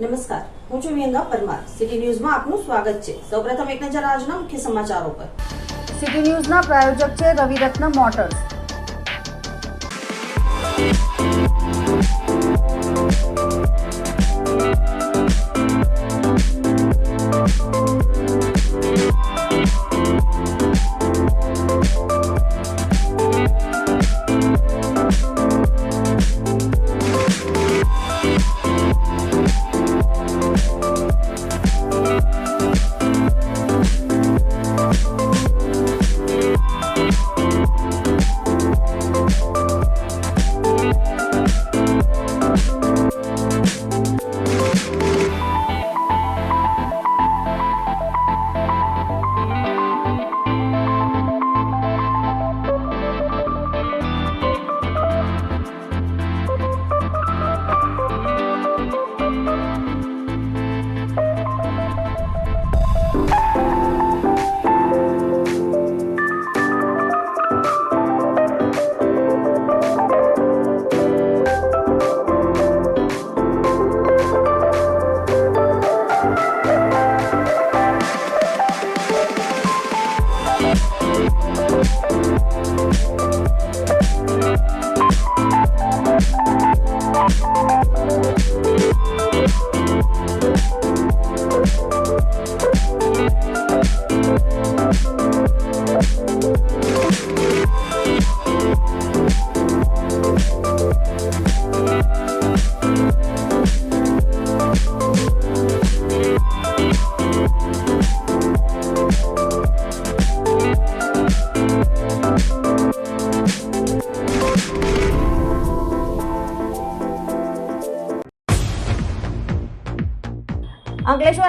નમસ્કાર. હું છું વિયંગા પરમાર. સિટી ન્યૂઝમાં આપનું સ્વાગત છે. સૌપ્રથમ એક નજર આજના મુખ્ય સમાચારો પર. સિટી ન્યૂઝના પ્રાયોજક છે રવિરત્ન મોટર્સ.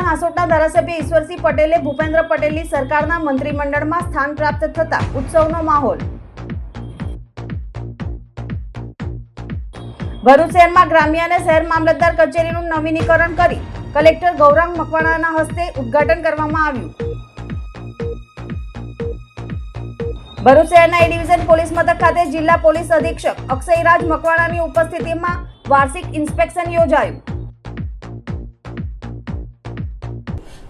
હાંસોટના ધારાસભ્ય ઈશ્વરસિંહ પટેલે ભૂપેન્દ્ર પટેલની સરકારના મંત્રીમંડળમાં સ્થાન પ્રાપ્ત થતા ઉત્સવનો માહોલ. ભરૂચ શહેરમાં ગ્રામ્ય અને શહેર મામલતદાર કચેરીનું નવીનીકરણ કરી કલેક્ટર ગૌરાંગ મકવાણાના હસ્તે ઉદ્ઘાટન કરવામાં આવ્યું. ભરૂચ શહેરના એ ડિવિઝન પોલીસ મથક ખાતે જિલ્લા પોલીસ અધિક્ષક અક્ષયરાજ મકવાણાની ઉપસ્થિતિમાં વાર્ષિક ઇન્સ્પેક્શન યોજાયું.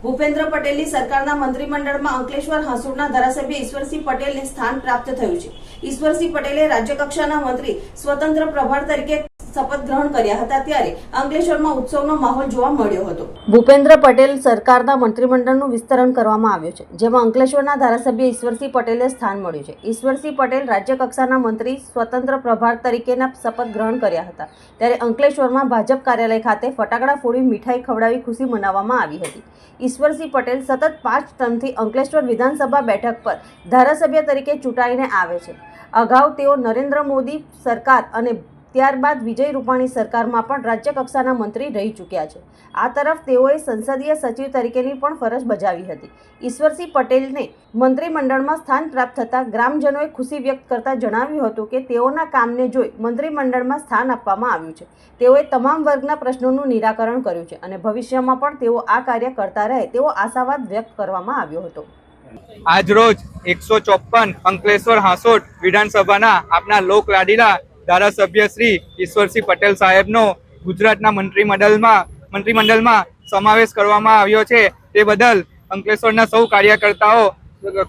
ભૂપેન્દ્ર પટેલની સરકારના મંત્રીમંડળમાં અંકલેશ્વર હસુરના ધારાસભ્ય ઈશ્વરસિંહ પટેલને સ્થાન પ્રાપ્ત થયું છે. ઈશ્વરસિંહ પટેલે રાજ્યકક્ષાના મંત્રી સ્વતંત્ર પ્રભાર તરીકે શપથ ગ્રહણ કર્યા હતા ત્યારે અંકલેશ્વરમાં ઉત્સવનો માહોલ જોવા મળ્યો હતો. ભૂપેન્દ્ર પટેલ સરકારના મંત્રીમંડળનું વિસ્તરણ કરવામાં આવ્યું છે, જેમાં અંકલેશ્વરના ધારાસભ્ય ઈશ્વરસિંહ પટેલે સ્થાન મળ્યું છે. ઈશ્વરસિંહ પટેલ રાજ્યકક્ષાના મંત્રી સ્વતંત્ર પ્રભાર તરીકેના શપથ ગ્રહણ કર્યા હતા. ત્યારે અંકલેશ્વરમાં ભાજપ કાર્યાલય ખાતે ફટાકડા ફોડી મીઠાઈ ખવડાવી ખુશી મનાવવામાં આવી હતી. ઈશ્વરસિંહ પટેલ સતત પાંચ ટર્મથી અંકલેશ્વર વિધાનસભા બેઠક પર ધારાસભ્ય તરીકે ચૂંટાઈને આવે છે. અગાઉ તેઓ નરેન્દ્ર મોદી સરકાર અને ત્યારબાદ વિજય રૂપાણી સરકારમાં પણ રાજ્ય કક્ષાના મંત્રી રહી ચૂક્યા છે. આ તરફ તેઓએ સંસદીય સચિવ તરીકેની પણ ફરજ બજાવી હતી. ઈશ્વરસિંહ પટેલને મંત્રીમંડળમાં સ્થાન પ્રાપ્ત થતાં ગ્રામજનોએ ખુશી વ્યક્ત કરતા જણાવ્યું હતું કે તેઓના કામને જોઈ મંત્રીમંડળમાં સ્થાન આપવામાં આવ્યું છે. તેઓએ તમામ વર્ગના પ્રશ્નોનું નિરાકરણ કર્યું છે અને ભવિષ્યમાં પણ તેઓ આ કાર્ય કરતા રહે તેવો આશાવાદ વ્યક્ત કરવામાં આવ્યો હતો. આજરોજ એકસો ચોપન અંકલેશ્વર હાંસોટ વિધાનસભાના આપના લોક લાડીલા ધારાસભ્ય શ્રી ઈશ્વરસિંહ પટેલ સાહેબનો ગુજરાતના મંત્રીમંડળમાં મંત્રીમંડળમાં સમાવેશ કરવામાં આવ્યો છે. તે બદલ અંકલેશ્વરના સૌ કાર્યકર્તાઓ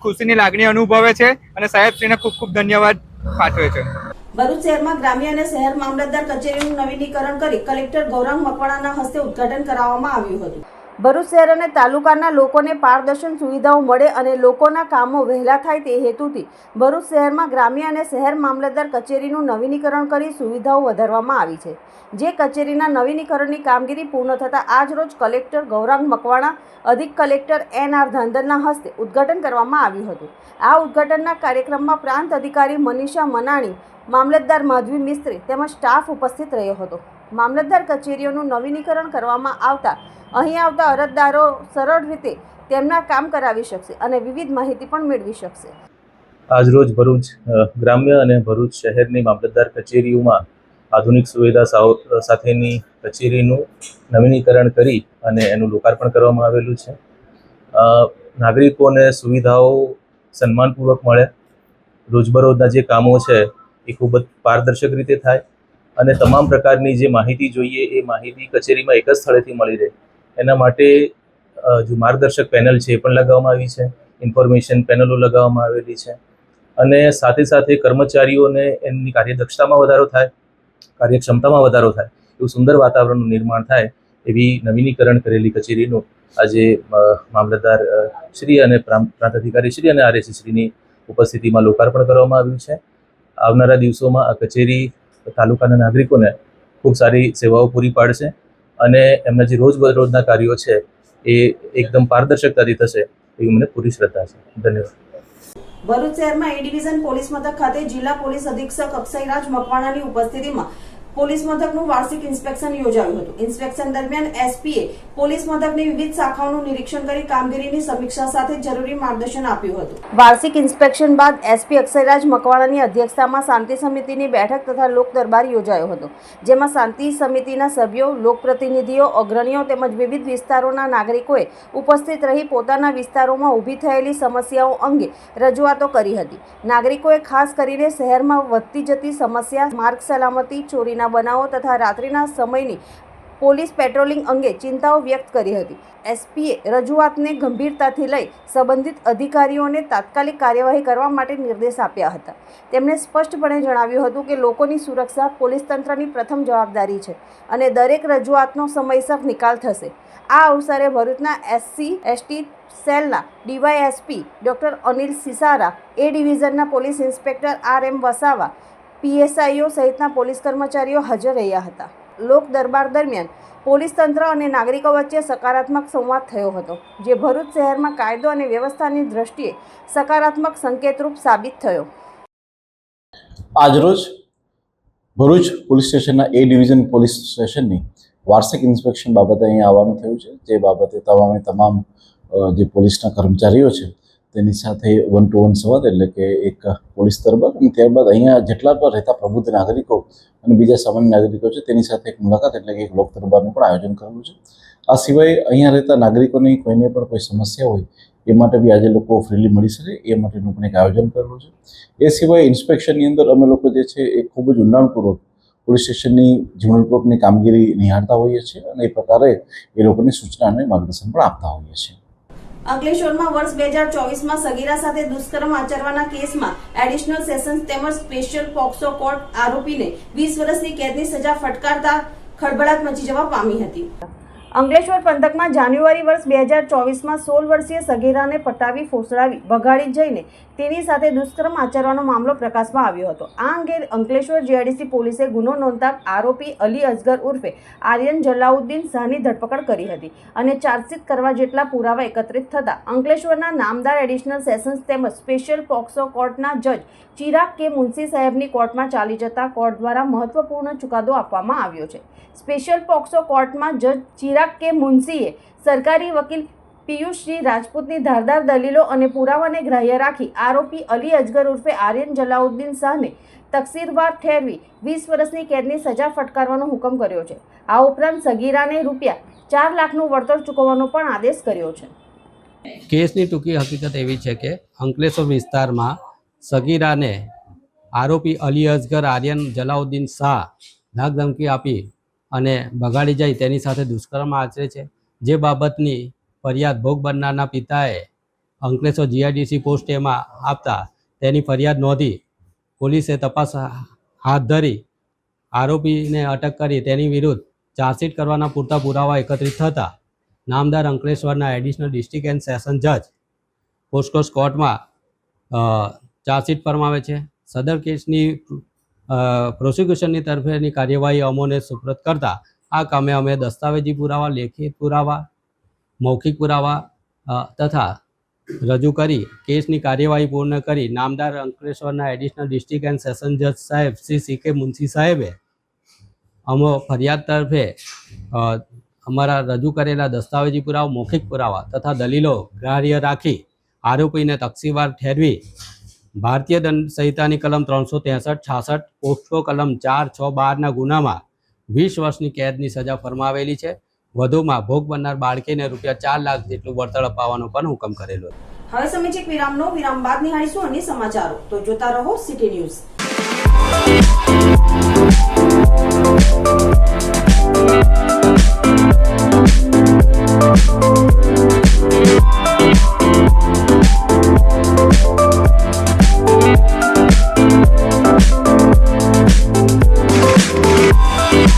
ખુશીની લાગણી અનુભવે છે અને સાહેબશ્રીને ખૂબ ખૂબ ધન્યવાદ પાઠવે છે. ભરૂચ શહેરમાં ગ્રામ્ય અને શહેર મામલતદાર કચેરીનું નવીનીકરણ કરી કલેક્ટર ગૌરંગ મકવાણાના હસ્તે ઉદઘાટન કરાવવામાં આવ્યું હતું. ભરૂચ શહેર અને તાલુકાના લોકોને પારદર્શન સુવિધાઓ મળે અને લોકોના કામો વહેલા થાય તે હેતુથી ભરૂચ શહેરમાં ગ્રામ્ય અને શહેર મામલતદાર કચેરીનું નવીનીકરણ કરી સુવિધાઓ વધારવામાં આવી છે. જે કચેરીના નવીનીકરણની કામગીરી પૂર્ણ થતાં આજ રોજ કલેક્ટર ગૌરાંગ મકવાણા, અધિક કલેક્ટર એન આર ધાંધલના હસ્તે ઉદ્ઘાટન કરવામાં આવ્યું હતું. આ ઉદ્ઘાટનના કાર્યક્રમમાં પ્રાંત અધિકારી મનીષા મનાણી, મામલતદાર માધવી મિસ્ત્રી તેમજ સ્ટાફ ઉપસ્થિત રહ્યો હતો. મામલતદાર કચેરીઓનું નવીનીકરણ કરવામાં આવતા, અહીં આવતા અરજદારો સરળ રીતે તેમના કામ કરાવી શકશે અને વિવિધ માહિતી પણ મેળવી શકશે. આજરોજ ભરૂચ ગ્રામ્ય અને ભરૂચ શહેરની મામલતદાર કચેરીઓમાં આધુનિક સુવિધા સાવ- સાથેની કચેરીનું નવીનીકરણ કરી અને એનું લોકાર્પણ કરવામાં આવેલું છે. નાગરિકોને સુવિધાઓ સન્માનપૂર્વક મળે. રોજબરોજના જે કામો છે એ ખૂબ જ પારદર્શક રીતે થાય. અને તમામ પ્રકારની જે માહિતી જોઈએ એ માહિતી કચેરીમાં એક જ સ્થળેથી મળી રહે. એના માટે જે માર્ગદર્શક પેનલ છે એ પણ લગાવવામાં આવી છે. ઇન્ફોર્મેશન પેનલો લગાવવામાં આવેલી છે. અને સાથે સાથે કર્મચારીઓને એમની કાર્યદક્ષતામાં વધારો થાય, કાર્યક્ષમતામાં વધારો થાય, એવું સુંદર વાતાવરણનું નિર્માણ થાય એવી નવીનીકરણ કરેલી કચેરીનું આજે મામલતદાર શ્રી અને પ્રાંત અધિકારી શ્રી અને આરએસી શ્રીની ઉપસ્થિતિમાં લોકાર્પણ કરવામાં આવ્યું છે. આવનારા દિવસોમાં આ કચેરી તાલુકાના નાગરિકોને ખૂબ સારી સેવાઓ પૂરી પાડશે અને એમના જે રોજબરોજના કાર્યો છે એ એકદમ પારદર્શકતાથી થશે એવી મને પૂરી શ્રદ્ધા છે. ધન્યવાદ. ભરૂચ શહેરમાં એ ડિવિઝન પોલીસ મથક ખાતે જિલ્લા પોલીસ અધિક્ષક અક્ષયરાજ મકવાણાની ઉપસ્થિતિમાં પોલીસ મથકનું વાર્ષિક ઇન્સ્પેક્શન યોજાયું હતું. ઇન્સ્પેક્શન દરમિયાન એસપીએ પોલીસ મથકની વિવિધ શાખાઓનું નિરીક્ષણ કરી કામગીરીની સમીક્ષા સાથે જરૂરી માર્ગદર્શન આપ્યું હતું. વાર્ષિક ઇન્સ્પેક્શન બાદ એસપી અક્ષયરાજ મકવાણાની અધ્યક્ષતામાં શાંતિ સમિતિની બેઠક તથા લોક દરબાર યોજાયો હતો, જેમાં શાંતિ સમિતિના સભ્યો, લોકપ્રતિનિધિઓ, અગ્રણીઓ તેમજ વિવિધ વિસ્તારોના નાગરિકોએ ઉપસ્થિત રહી પોતાના વિસ્તારોમાં ઊભી થયેલી સમસ્યાઓ અંગે રજૂઆતો કરી હતી. નાગરિકોએ ખાસ કરીને શહેરમાં વધતી જતી સમસ્યા, માર્ગ સલામતી ચોરીના બનાવો તથા રાત્રિના સમયની પોલીસ પેટ્રોલિંગ અંગે ચિંતાઓ વ્યક્ત કરી હતી. એસપીએ રજૂઆતને ગંભીરતાથી લઈ સંબંધિત અધિકારીઓને તાત્કાલિક કાર્યવાહી કરવા માટે નિર્દેશ આપ્યા હતા. તેમણે સ્પષ્ટપણે જણાવ્યું હતું કે લોકોની સુરક્ષા પોલીસ તંત્રની પ્રથમ જવાબદારી છે અને દરેક રજૂઆતનો સમયસર નિકાલ થશે. આ અવસરે ભરૂચના એસસી, એસટી સેલના DYSP doctor Anil Sisara, A ડિવિઝનના police inspector R M Vasava પીએસઆઈઓ સહિતના પોલીસ કર્મચારીઓ હાજર રહ્યા હતા. લોક દરબાર દરમિયાન પોલીસ તંત્ર અને નાગરિકો વચ્ચે સકારાત્મક સંવાદ થયો હતો, જે ભરૂચ શહેરમાં કાયદો અને વ્યવસ્થાની દ્રષ્ટિએ સકારાત્મક સંકેતરૂપ સાબિત થયો. આજરોજ ભરૂચ પોલીસ સ્ટેશનના એ ડિવિઝન પોલીસ સ્ટેશનની વાર્ષિક ઇન્સ્પેક્શન બાબતે અહીંયા આવવાનું થયું છે. જે બાબતે તમામે તમામ જે પોલીસના કર્મચારીઓ છે તેની સાથે વન ટુ વન સંવાદ એટલે કે એક પોલીસ દરબાર અને ત્યારબાદ અહીંયા જેટલા પણ રહેતા પ્રબુદ્ધ નાગરિકો અને બીજા સામાન્ય નાગરિકો છે તેની સાથે એક મુલાકાત એટલે કે એક લોક દરબારનું પણ આયોજન કરેલું છે. આ સિવાય અહીંયા રહેતા નાગરિકોની કોઈને પણ કોઈ સમસ્યા હોય એ માટે બી આજે લોકો ફ્રીલી મળી શકે, એ માટેનું પણ એક આયોજન કરેલું છે. એ સિવાય ઇન્સ્પેક્શનની અંદર અમે લોકો જે છે એ ખૂબ જ ઊંડાણપૂર્વક પોલીસ સ્ટેશનની જીવનપૂર્વકની કામગીરી નિહાળતા હોઈએ છીએ અને એ પ્રકારે એ લોકોની સૂચના અને માર્ગદર્શન પણ આપતા હોઈએ છીએ. અંકલેશ્વરમાં વર્ષ બે હજાર ચોવીસમાં સગીરા સાથે દુષ્કર્મ આચરવાના કેસમાં એડિશનલ સેશન્સ તેમજ સ્પેશિયલ પોક્સો કોર્ટ આરોપીને વીસ વર્ષની કેદની સજા ફટકારતા ખળભળાટ મચી જવા પામી હતી. અંકલેશ્વર પંથકમાં જાન્યુઆરી વર્ષ બે હજાર ચોવીસમાં સોળ વર્ષીય સગીરાને પટાવી ફોસડાવી ભગાડી જઈને તેની સાથે દુષ્કર્મ આચરવાનો મામલો પ્રકાશમાં આવ્યો હતો. આ અંગે અંકલેશ્વર જીઆઈડીસી પોલીસે ગુનો નોંધતા આરોપી અલી અસગર ઉર્ફે આર્યન જલાઉદ્દીન શાહની ધરપકડ કરી હતી અને ચાર્જશીટ કરવા જેટલા પુરાવા એકત્રિત થતા અંકલેશ્વરના નામદાર એડિશનલ સેશન્સ તેમજ સ્પેશિયલ પોક્સો કોર્ટના જજ ચિરાગ કે મુનશી સાહેબની કોર્ટમાં ચાલી જતા કોર્ટ દ્વારા મહત્વપૂર્ણ ચુકાદો આપવામાં આવ્યો છે. સ્પેશિયલ પોક્સો કોર્ટમાં જજ ચિરાગ કે મુનશીએ સરકારી વકીલ પિયુષજી રાજપૂતની ધારદાર દલીલો અને પુરાવાને ગ્રાહ્ય રાખી આરોપી અલી અજગર ઉર્ફે આર્યન જલાઉદ્દીન શાહને તકસીરવાર ઠેરવી વીસ વર્ષની કેદની સજા ફટકારવાનો હુકમ કર્યો છે. આ ઉપરાંત સગીરાને રૂપિયા ચાર લાખનું વળતર ચૂકવવાનો પણ આદેશ કર્યો છે. કેસની ટૂંકી હકીકત એવી છે કે અંકલેશ્વર વિસ્તારમાં સગીરાને આરોપી અલી અજગર, આર્યન જલાઉદ્દીન શાહ ધમકી આપી અને બગાડી જાય તેની સાથે દુષ્કર્મ આચરે છે. જે બાબતની ફરિયાદ ભોગ બનનારના પિતાએ અંકલેશ્વર જીઆઈડીસી પોસ્ટ એમાં આપતા તેની ફરિયાદ નોંધી પોલીસે તપાસ હાથ ધરી આરોપીને અટક કરી તેની વિરુદ્ધ ચાર્જશીટ કરવાના પૂરતા પુરાવા એકત્રિત થતા નામદાર અંકલેશ્વરના એડિશનલ ડિસ્ટ્રિક્ટ એન્ડ સેશન જજ પોસ્ટકોસ કોર્ટમાં ચાર્જશીટ ફરમાવે છે. સદર કેસની પ્રોસિક્યુશનની તરફેની કાર્યવાહી અમોને સુપ્રત કરતા આ કામે અમે દસ્તાવેજી પુરાવા, લેખિત પુરાવા, મૌખિક પુરાવા તથા રજૂ કરી કેસની કાર્યવાહી પૂર્ણ કરી નામદાર અંકલેશ્વરના એડિશનલ ડિસ્ટ્રિક્ટ એન્ડ સેશન જજ સાહેબ શ્રી સી કે મુનશી સાહેબે અમો ફરિયાદ તરફે અમારા રજૂ કરેલા દસ્તાવેજી પુરાવા, મૌખિક પુરાવા તથા દલીલો ગ્રાહ્ય રાખી આરોપીને તકસીવાર ઠેરવી ભારતીય દંડ સંહિતાની કલમ ત્રણસો ત્રેસઠ, છાસઠ પોસ્ટો કલમ ચાર, છ, બારના ગુનામાં વીસ વર્ષની કેદની સજા ફરમાવેલી છે. વધુમાં ભોગ બનનાર બાળકીને રૂપિયા ચાર લાખ જેટલું વળતર અપાવવાનો પણ હુકમ કરેલો હવે સમય વિરામનો. વિરામ બાદ નિહાળીશું અન્ય સમાચારો. તો જોતા રહો સિટી ન્યૂઝ. શ્રી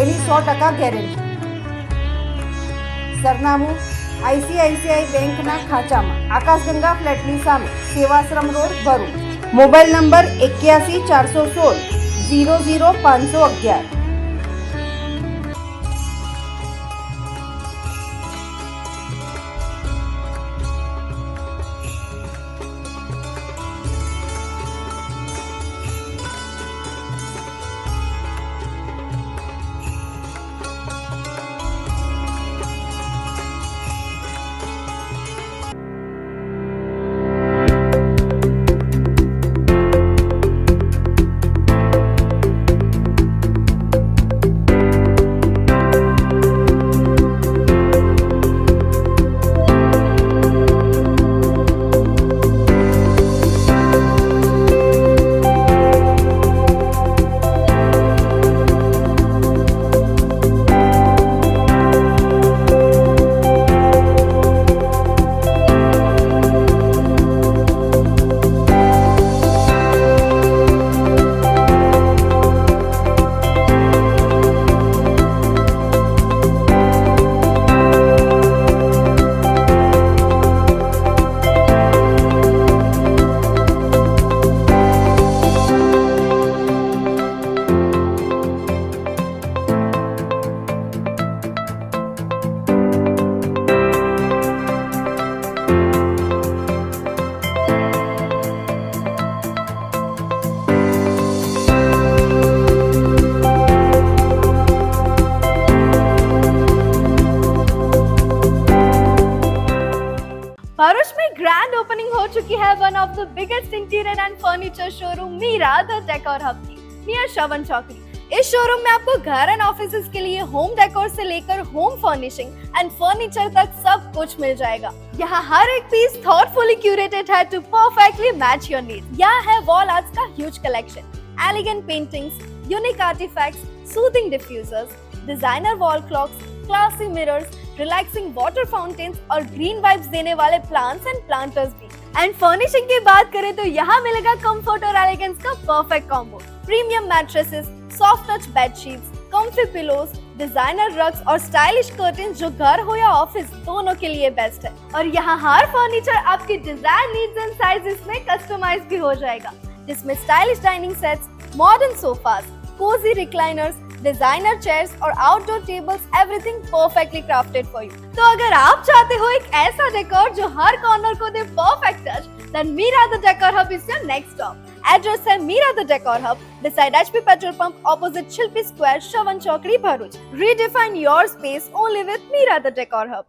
એની સો ટકા ગેરંટી સરનામું આઈસીઆઈસીઆઈ બેંકના ખાંચામાં. આકાશગંગા ફ્લેટની સામે Sevashram road Bharuch. Mobile number એક્યાસી ચારસો સોળ, ઝીરો ઝીરો પાંચસો અગિયાર. श्रवण चौकड़ी इस शोरूम में आपको घर एंड ऑफ़िस के लिए होम डेकोर से लेकर होम फर्निशिंग एंड फर्नीचर तक सब कुछ मिल जाएगा। यहाँ हर एक पीस थॉटफुली क्यूरेटेड है to perfectly match your need यहाँ है वॉल आर्ट का huge collection elegant paintings unique artifacts soothing diffusers designer wall clocks classy mirrors relaxing water fountains और ग्रीन वाइब्स देने वाले प्लांट्स एंड प्लांटर्स भी and furnishing की बात करें तो यहाँ मिलेगा कंफर्ट और एलिगेंस का perfect combo premium mattresses soft touch bed sheets comfy pillows designer rugs और स्टाइलिश कर्टन जो घर हो या ऑफिस दोनों के लिए बेस्ट है और यहाँ हर फर्नीचर आपकी डिजायर नीड्स एंड साइजेस में कस्टमाइज भी हो जाएगा जिसमें stylish dining sets Modern sofas cozy recliners designer chairs और outdoor tables everything perfectly crafted for you तो अगर आप चाहते हो एक ऐसा डेकोर जो हर कॉर्नर को दे perfect touch then Meera the decor hub is your next stop address है Meera the decor hub beside HP petrol pump opposite Shilpi Square, Shavan Chokri, Bharuch. Redefine your space only with Mira the Decor Hub.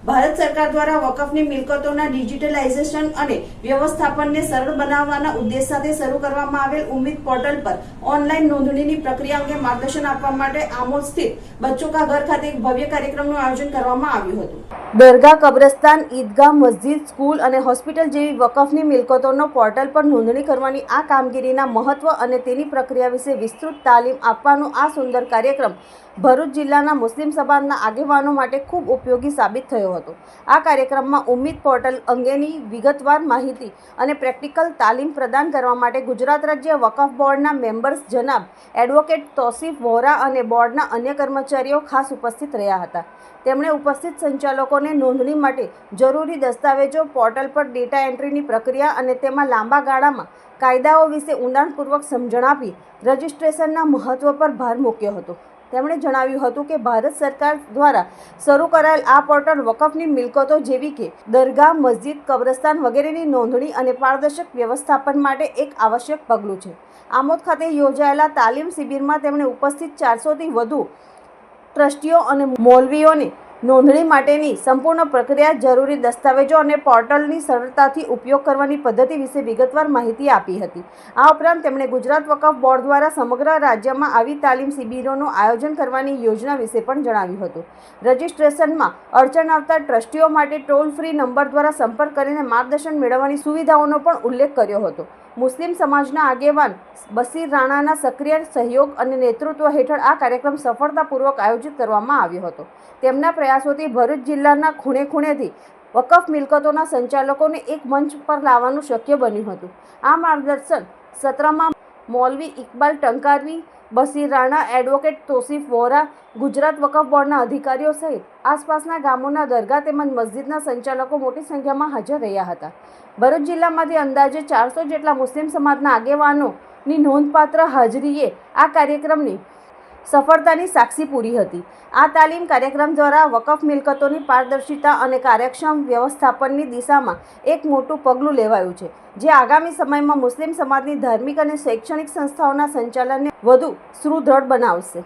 Bharat સરકાર દ્વારા વકફની મિલકતોના digitalisation અને વ્યવસ્થાપનને સરળ બનાવવાના ઉદ્દેશ સાથે શરૂ કરવામાં આવેલ ઉમ્મીદ પોર્ટલ પર ઓનલાઈન નોંધણીની પ્રક્રિયા અંગે માર્ગદર્શન આપવા માટે આમોદ સ્થિત બચ્ચો કા ઘર ખાતે એક ભવ્ય કાર્યક્રમનું આયોજન કરવામાં આવ્યું હતું. દરગાહ, કબ્રસ્તાન, ઈદગાહ, મસ્જિદ, સ્કૂલ અને હોસ્પિટલ જેવી વકફની મિલકતોનો પોર્ટલ પર નોંધણી કરવાની આ કામગીરીના મહત્વ અને તેની પ્રક્રિયા વિશે વિસ્તૃત તાલીમ આપવાનો આ સુંદર કાર્યક્રમ ભરૂચ જિલ્લાના મુસ્લિમ સમાજના આગેવાનો માટે ખૂબ ઉપયોગી સાબિત થયો હતો. આ કાર્યક્રમમાં ઉમ્મીદ પોર્ટલ અંગેની વિગતવાર માહિતી અને પ્રેક્ટિકલ તાલીમ પ્રદાન કરવા માટે ગુજરાત રાજ્ય વકફ બોર્ડના મેમ્બર્સ જનાબ એડવોકેટ તોસીફ વોરા અને બોર્ડના અન્ય કર્મચારીઓ ખાસ ઉપસ્થિત રહ્યા હતા. તેમણે ઉપસ્થિત સંચાલકોને નોંધણી માટે જરૂરી દસ્તાવેજો, પોર્ટલ પર ડેટા એન્ટ્રીની પ્રક્રિયા અને તેમાં લાંબા ગાળામાં કાયદાઓ વિશે ઊંડાણપૂર્વક સમજણ આપી રજિસ્ટ્રેશનના મહત્વ પર ભાર મૂક્યો હતો. તેમણે જણાવ્યું હતું કે ભારત સરકાર દ્વારા શરૂ કરાયેલ આ પોર્ટલ વકફની મિલકતો જેવી કે દરગાહ, મસ્જિદ, કબ્રસ્તાન વગેરેની નોંધણી અને પારદર્શક વ્યવસ્થાપન માટે એક આવશ્યક પગલું છે. આમોદ ખાતે યોજાયેલા તાલીમ શિબિરમાં તેમણે ઉપસ્થિત ચારસોથી વધુ ટ્રસ્ટીઓ અને મૌલવીઓને નોંધણી માટેની સંપૂર્ણ પ્રક્રિયા જરૂરી દસ્તાવેજો અને પોર્ટલની સરળતાથી ઉપયોગ કરવાની પદ્ધતિ વિશે વિગતવાર માહિતી આપી હતી. આ ઉપરાંત તેમણે ગુજરાત વકફ બોર્ડ દ્વારા સમગ્ર રાજ્યમાં આવી તાલીમ શિબિરોનું આયોજન કરવાની યોજના વિશે પણ જણાવ્યું હતું. રજિસ્ટ્રેશનમાં અડચણ આવતા ટ્રસ્ટીઓ માટે ટોલ ફ્રી નંબર દ્વારા સંપર્ક કરીને માર્ગદર્શન મેળવવાની સુવિધાઓનો પણ ઉલ્લેખ કર્યો હતો. મુસ્લિમ સમાજના આગેવાન બસીર રાણાના સક્રિય સહયોગ અને નેતૃત્વ હેઠળ આ કાર્યક્રમ સફળતાપૂર્વક આયોજિત કરવામાં આવ્યો હતો. તેમના પ્રયાસોથી ભરૂચ જિલ્લાના ખૂણે ખૂણેથી વકફ મિલકતોના સંચાલકોને એક મંચ પર લાવવાનું શક્ય બન્યું હતું. આ માર્ગદર્શન સત્રમાં મૌલવી ઇકબાલ ટંકારવી બસીર રાણા એડવોકેટ તોસીફ વોરા, ગુજરાત વકફ બોર્ડના અધિકારીઓ સહિત આસપાસના ગામોના દરગાહ તેમજ મસ્જિદના સંચાલકો મોટી સંખ્યામાં હાજર રહ્યા હતા. ભરૂચ જિલ્લામાંથી અંદાજે ચારસો જેટલા મુસ્લિમ સમાજના આગેવાનોની નોંધપાત્ર હાજરીએ આ કાર્યક્રમની સફળતાની સાક્ષી પૂરી હતી. આ તાલીમ કાર્યક્રમ દ્વારા વકફ મિલકતોની પારદર્શિતા અને કાર્યક્ષમ વ્યવસ્થાપનની દિશામાં એક મોટું પગલું લેવાયું છે, જે આગામી સમયમાં મુસ્લિમ સમાજની ધાર્મિક અને શૈક્ષણિક સંસ્થાઓના સંચાલનને વધુ સુદૃઢ બનાવશે.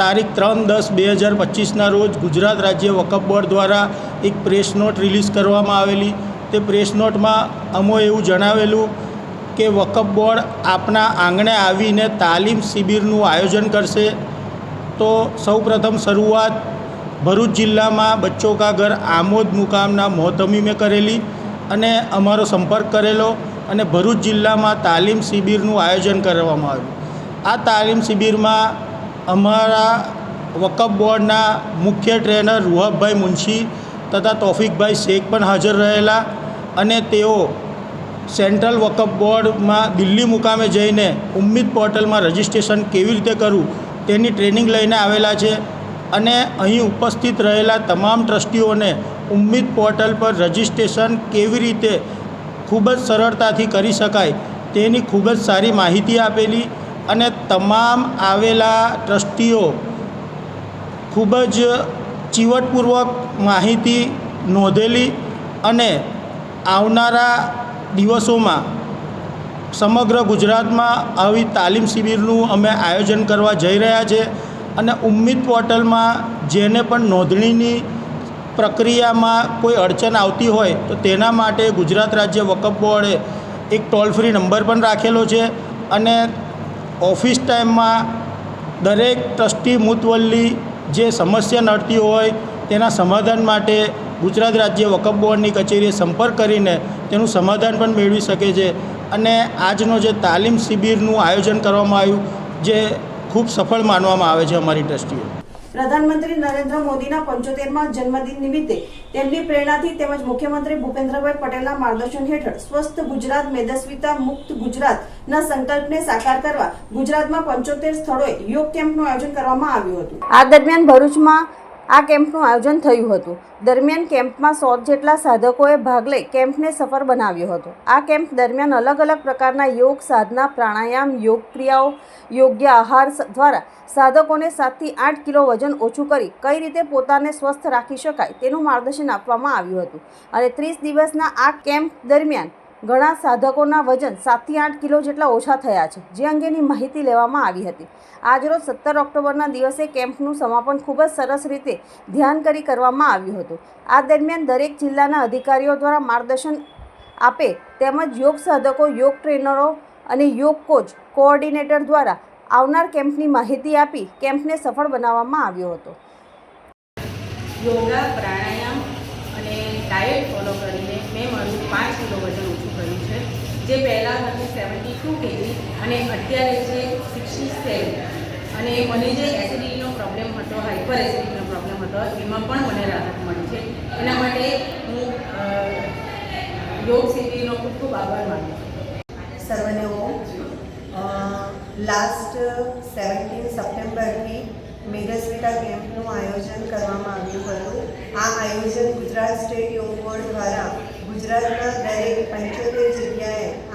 તારીખ ત્રણ દસ બે હજાર પચીસના રોજ ગુજરાત રાજ્ય વકફ બોર્ડ દ્વારા એક પ્રેસ નોટ રિલીઝ કરવામાં આવેલી. તે પ્રેસ નોટમાં અમો એવું જણાવેલું કે વકફ બોર્ડ આપના આંગણે આવીને તાલીમ શિબિરનું આયોજન કરશે. તો સૌપ્રથમ શરૂઆત ભરૂચ જિલ્લામાં બચ્ચો કા ઘર આમોદ મુકામના મોહતમી મેં કરેલી અને અમારો સંપર્ક કરેલો અને ભરૂચ જિલ્લામાં તાલીમ શિબિરનું આયોજન કરવામાં આવ્યું. આ તાલીમ શિબિરમાં અમારા વકફ બોર્ડના મુખ્ય ટ્રેનર રૂહબભાઈ મુનશી તથા તોફિકભાઈ શેખ પણ હાજર રહેલા અને તેઓ સેન્ટ્રલ વકફ બોર્ડમાં દિલ્હી મુકામે જઈને ઉમ્મીદ પોર્ટલમાં રજિસ્ટ્રેશન કેવી રીતે કરવું તેની ટ્રેનિંગ લઈને આવેલા છે અને અહીં ઉપસ્થિત રહેલા તમામ ટ્રસ્ટીઓને ઉમ્મીદ પોર્ટલ પર રજિસ્ટ્રેશન કેવી રીતે ખૂબ જ સરળતાથી કરી શકાય તેની ખૂબ જ સારી માહિતી આપેલી અને તમામ આવેલા ટ્રસ્ટીઓ ખૂબ જ ચીવટપૂર્વક માહિતી નોંધેલી અને આવનારા દિવસોમાં સમગ્ર ગુજરાતમાં આવી તાલીમ શિબિરનું અમે આયોજન કરવા જઈ રહ્યા છે અને ઉમ્મીદ પોર્ટલમાં જેને પણ નોંધણીની પ્રક્રિયામાં કોઈ અડચણ આવતી હોય તો તેના માટે ગુજરાત રાજ્ય વકફ બોર્ડે એક ટોલ ફ્રી નંબર પણ રાખેલો છે અને ઓફિસ ટાઈમમાં દરેક ટ્રસ્ટી મુતવલ્લી જે સમસ્યા નડતી હોય તેના સમાધાન માટે ગુજરાત રાજ્ય વકફ બોર્ડની કચેરીએ સંપર્ક કરીને તેનું સમાધાન પણ મેળવી શકે છે. અને આજનો જે તાલીમ શિબિરનું આયોજન કરવામાં આવ્યું જે ખૂબ સફળ માનવામાં આવે છે અમારી દ્રષ્ટિએ પ્રધાનમંત્રી નરેન્દ્ર મોદીના પંચોતેરમાં જન્મદિન નિમિત્તે તેમની પ્રેરણાથી તેમજ મુખ્યમંત્રી ભૂપેન્દ્રભાઈ પટેલના માર્ગદર્શન હેઠળ સ્વસ્થ ગુજરાત મેદસ્વીતા મુક્ત ગુજરાતના સંકલ્પને સાકાર કરવા ગુજરાતમાં પંચોતેર સ્થળોએ યોગ કેમ્પનું આયોજન કરવામાં આવ્યું હતું. આ દરમિયાન ભરૂચમાં આ કેમ્પનું આયોજન થયું હતું. દરમિયાન કેમ્પમાં સો જેટલા સાધકોએ ભાગ લઈ કેમ્પને સફળ બનાવ્યો હતો. આ કેમ્પ દરમિયાન અલગ અલગ પ્રકારના યોગ સાધના, પ્રાણાયામ, યોગ ક્રિયાઓ, યોગ્ય આહાર દ્વારા સાધકોને સાતથી આઠ કિલો વજન ઓછું કરી કઈ રીતે પોતાને સ્વસ્થ રાખી શકાય તેનું માર્ગદર્શન આપવામાં આવ્યું હતું. અને ત્રીસ દિવસના આ કેમ્પ દરમિયાન ઘણા સાધકોના વજન સાતથી આઠ કિલો જેટલા ઓછા થયા છે, જે અંગેની માહિતી લેવામાં આવી હતી. આજરોજ સત્તર ઓક્ટોબરના દિવસે કેમ્પનું સમાપન ખૂબ જ સરસ રીતે ધ્યાન કરી કરવામાં આવ્યું હતું. આ દરમિયાન દરેક જિલ્લાના અધિકારીઓ દ્વારા માર્ગદર્શન આપે તેમજ યોગ સાધકો, યોગ ટ્રેનરો અને યોગ કોચ, કોઓર્ડિનેટર દ્વારા આવનાર કેમ્પની માહિતી આપી કેમ્પને સફળ બનાવવામાં આવ્યો હતો. યોગા, પ્રાણાયામ અને ડાયટ ફોલો કરીને મેં મારું પાંચ કિલો વજન ઓછું કર્યું છે જે પહેલાં હતી સેવન્ટી ટુ કેજી અને અત્યારે છે સિક્સટી સેવન અને મને જે એસિડિટીનો પ્રોબ્લેમ હતો હાઇપર એસિડિટીનો પ્રોબ્લેમ હતો, એમાં પણ મને રાહત મળી છે. એના માટે હું યોગ સિટીનો ખૂબ ખૂબ આભાર માનું છું. સર્વને ઓમ લાસ્ટ સેવન્ટીન સપ્ટેમ્બરથી મેઘસ્મિતા કેમ્પનું આયોજન કરવામાં આવ્યું હતું. આ આયોજન ગુજરાત સ્ટેટ યોગ બોર્ડ દ્વારા ગુજરાતના દરેક પંચોતેર જગ્યાએ આ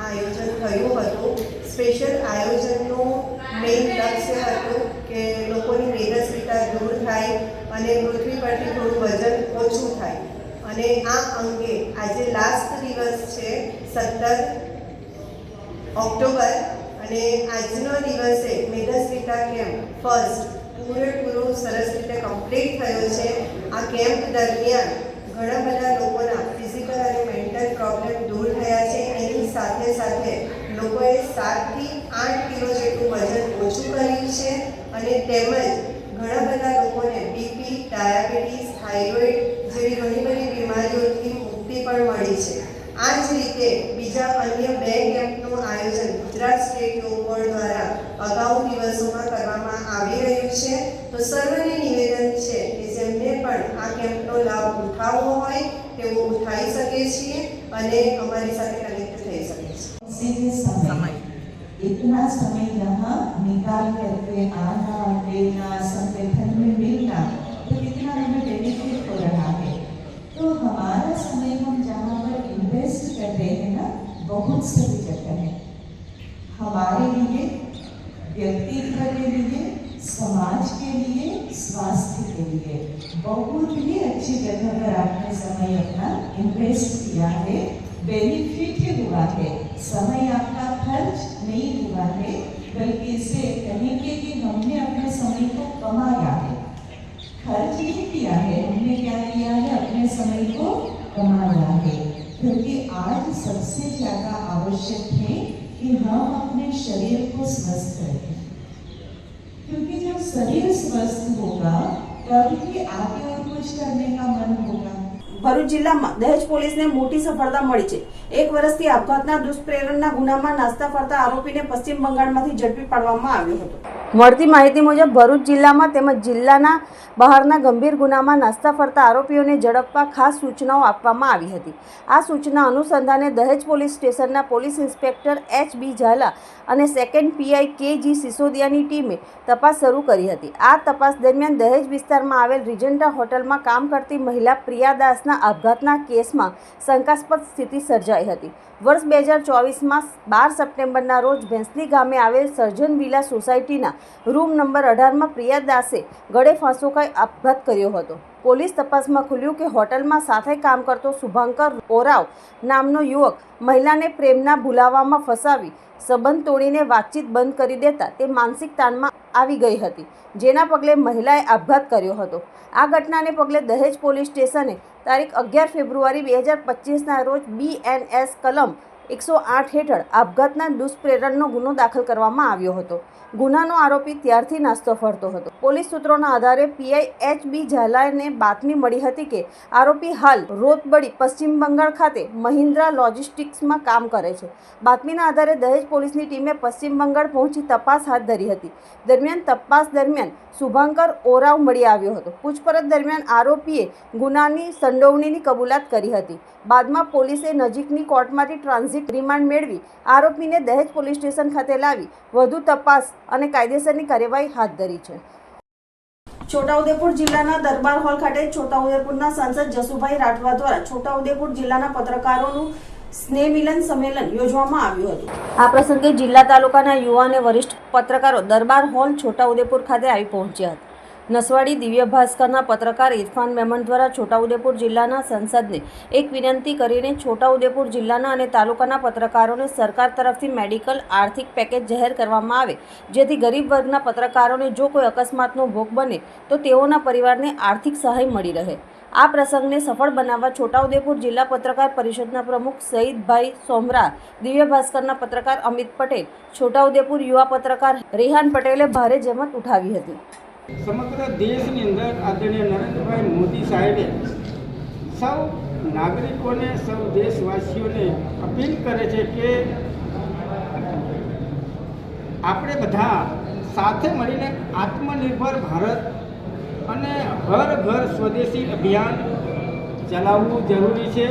આયોજન થયું હતું. સ્પેશિયલ આયોજનનું મેઇન લક્ષ્ય હતું કે લોકોની મેદસ્વીતા દૂર થાય અને પૃથ્વી પરથી થોડું વજન ઓછું થાય. અને આ અંગે આજે લાસ્ટ દિવસ છે સત્તર ઓક્ટોબર અને આજનો દિવસે મેદસ્વીતા કેમ્પ ફર્સ્ટ પૂરેપૂરો સરસ રીતે કમ્પ્લીટ થયો છે. આ કેમ્પ દરમિયાન ઘણા બધા લોકોના ફિઝિકલ અને મેન્ટલ પ્રોબ્લેમ દૂર થયા છે. એની સાથે સાથે લોકોએ સાતથી આઠ કિલો જેટલું વજન ઓછું કર્યું છે અને તેમજ ઘણા બધા લોકોને બીપી ડાયાબિટીસ, થાઇરોઇડ જેવી ઘણી બધી બીમારીઓથી મુક્તિ પણ મળી છે. આ જ રીતે બીજા અન્ય બે કેમ્પનું આયોજન ગુજરાત સ્ટેટ યોગ બોર્ડ દ્વારા અગાઉ દિવસોમાં કરવામાં આવી રહ્યું છે. તો સર્વને નિવેદન છે કે પણ આ કેમ્પનો લાભ ઉઠાવવો હોય તેઓ ઉઠાવી શકે છીએ અને અમારી સાથે કનેક્ટ થઈ શકે છે सीधे समय इतना समय यहाँ निकाल करके आना देना संगठन में मिलना तो कितना हमें बेनिफिट हो रहा है तो हमारा समय हम जहाँ पर इन्वेस्ट करते हैं ना बहुत सही जगह है हमारे लिए व्यक्तित्व के लिए समाज के लिए, स्वास्थ्य के लिए। बहुत ही अच्छी जगह पर आपने समय अपना इन्वेस्ट किया है। बेनिफिट हुआ है। समय आपका खर्च नहीं हुआ है, बल्कि इसे कहेंगे कि हमने अपने समय को कमाया है। खर्च नहीं किया है, हमने क्या किया है? अपने समय को कमाया है। क्योंकि आज सबसे ज़्यादा आवश्यक है कि हम अपने शरीर को स्वस्थ रखें क्योंकि जब शरीर स्वस्थ होगा तभी आगे और कुछ करने का मन होगा ભરૂચ જિલ્લામાં દહેજ પોલીસને મોટી સફળતા મળી છે એક વર્ષથી આપઘાતના દુષ્પ્રેરણના ગુનામાં નાસ્તા ફરતા આરોપીને પશ્ચિમ બંગાળમાંથી ઝડપી પાડવામાં આવ્યો હતો. મળતી માહિતી મુજબ ભરૂચ જિલ્લામાં તેમજ જિલ્લાના બહારના ગંભીર ગુનામાં નાસ્તા ફરતા આરોપીઓને ઝડપવા ખાસ સૂચનાઓ આપવામાં આવી હતી. આ સૂચના અનુસંધાને દહેજ પોલીસ સ્ટેશનના police inspector H B Zala અને સેકન્ડ પીઆઈ કે જી સિસોદિયાની ટીમે તપાસ શરૂ કરી હતી. આ તપાસ દરમિયાન દહેજ વિસ્તારમાં આવેલ રિજન્ટા હોટલમાં કામ કરતી મહિલા પ્રિયા દાસના આપઘાતના કેસમાં શંકાસ્પદ સ્થિતિ સર્જાઈ. હતી. વર્ષ બે હજાર ચોવીસમાં બાર સપ્ટેમ્બરના રોજ ભેંસલી ગામે આવેલ સર્જન વિલા સોસાયટીના રૂમ નંબર અઢારમાં પ્રિયા દાસે ગળે ફાંસો ખાઈ આપઘાત કર્યો હતો. પોલીસ તપાસમાં ખુલ્યું કે હોટલમાં સાથે કામ કરતો શુભાંકર ઓરાવ નામનો યુવક મહિલાને પ્રેમના ભૂલાવામાં ફસાવી સંબંધ તોડીને વાતચીત બંધ કરી દેતા તે માનસિક તાણમાં આવી ગઈ હતી, જેના પગલે મહિલાએ આપઘાત કર્યો હતો. આ ઘટનાને પગલે દહેજ પોલીસ સ્ટેશને તારીખ અગિયાર ફેબ્રુઆરી બે હજાર પચીસના રોજ બીએનએસ કલમ એકસો આઠ હેઠળ આપઘાતના દુષ્પ્રેરણનો ગુનો દાખલ કરવામાં આવ્યો હતો. ગુનાનો આરોપી ત્યારથી નાસ્તો ફરતો હતો. પોલીસ સૂત્રોના આધારે પીઆઈ એચ બી ઝાલાને બાતમી મળી હતી કે આરોપી હાલ રોતબડી પશ્ચિમ બંગાળ ખાતે મહિન્દ્રા લોજિસ્ટિક્સમાં કામ કરે છે. બાતમીના આધારે દહેજ પોલીસની ટીમે પશ્ચિમ બંગાળ પહોંચી તપાસ હાથ ધરી હતી. દરમિયાન તપાસ દરમિયાન શુભાંકર ઓરાવ મળી આવ્યો હતો. પૂછપરછ દરમિયાન આરોપીએ ગુનાની સંડોવણીની કબૂલાત કરી હતી. બાદમાં પોલીસે નજીકની કોર્ટમાંથી ટ્રાન્ઝિટ રિમાન્ડ મેળવી આરોપીને દહેજ પોલીસ સ્ટેશન ખાતે લાવી વધુ તપાસ અને કાયદેસરની કાર્યવાહી હાથ ધરી છે. છોટાઉદેપુર જિલ્લાના દરબાર હોલ ખાતે છોટાઉદેપુરના સાંસદ જસુભાઈ રાઠવા દ્વારા છોટાઉદેપુર જિલ્લાના પત્રકારોનું સ્નેહ મિલન સંમેલન યોજવામાં આવ્યું હતું. આ પ્રસંગે જિલ્લા તાલુકાના યુવા અને વરિષ્ઠ પત્રકારો દરબાર હોલ છોટાઉદેપુર ખાતે આવી પહોંચ્યા હતા. નસવાડી દિવ્ય ભાસ્કરના પત્રકાર ઇરફાન મેમન દ્વારા છોટાઉદેપુર જિલ્લાના સંસદને એક વિનંતી કરીને છોટાઉદેપુર જિલ્લાના અને તાલુકાના પત્રકારોને સરકાર તરફથી મેડિકલ આર્થિક પેકેજ જાહેર કરવામાં આવે, જેથી ગરીબ વર્ગના પત્રકારોને જો કોઈ અકસ્માતનો ભોગ બને, તો તેઓના પરિવારને આર્થિક સહાય મળી રહે. આ પ્રસંગને સફળ બનાવવા છોટાઉદેપુર જિલ્લા પત્રકાર પરિષદના પ્રમુખ સઈદભાઈ સોમરા, દિવ્ય ભાસ્કરના પત્રકાર અમિત પટેલ, છોટાઉદેપુર યુવા પત્રકાર રેહાન પટેલે ભારે જહેમત ઉઠાવી હતી. સમગ્ર દેશની અંદર આદરણીય નરેન્દ્રભાઈ મોદી સાહેબે સૌ નાગરિકોને, સૌ દેશવાસીઓને અપીલ કરે છે કે આપણે બધા સાથે મળીને આત્મનિર્ભર ભારત અને હર ઘર સ્વદેશી અભિયાન ચલાવવું જરૂરી છે.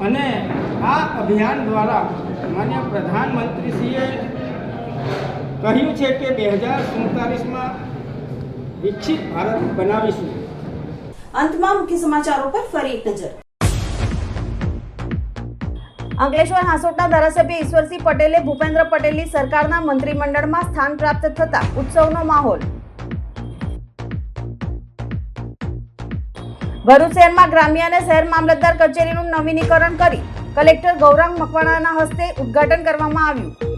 અને આ અભિયાન દ્વારા માન્ય પ્રધાનમંત્રીશ્રીએ કહ્યું છે કે બે હજાર સુડતાલીસમાં વિકસિત ભારત બનાવીશું. અંતમાં મુખ્ય સમાચારો પર ફરી એક નજર. અંકલેશ્વર હાંસોટના ધારાસભ્ય ઈશ્વરસિંહ પટેલે ભૂપેન્દ્ર પટેલની સરકારના મંત્રીમંડળમાં સ્થાન પ્રાપ્ત થતા ઉત્સવનો માહોલ. ભરૂચ શહેરમાં ગ્રામ્ય અને શહેર મામલતદાર કચેરીનું નવીનીકરણ કરી કલેક્ટર ગૌરાંગ મકવાણાના હસ્તે ઉદ્ઘાટન કરવામાં આવ્યું.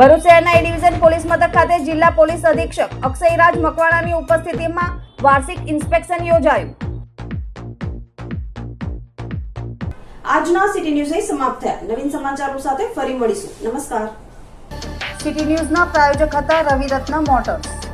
ભરૂચ શહેરના એ ડિવિઝન પોલીસ મથક ખાતે જિલ્લા પોલીસ અધિક્ષક અક્ષયરાજ મકવાણાની ઉપસ્થિતિમાં વાર્ષિક ઇન્સ્પેક્શન યોજાયું. આજના સિટી ન્યૂઝ સમાપ્ત થયા. નવીન સમાચારો સાથે ફરી મળીશું. નમસ્કાર. સિટી ન્યૂઝના પ્રાયોજક હતા રવિ રત્ન મોટર્સ.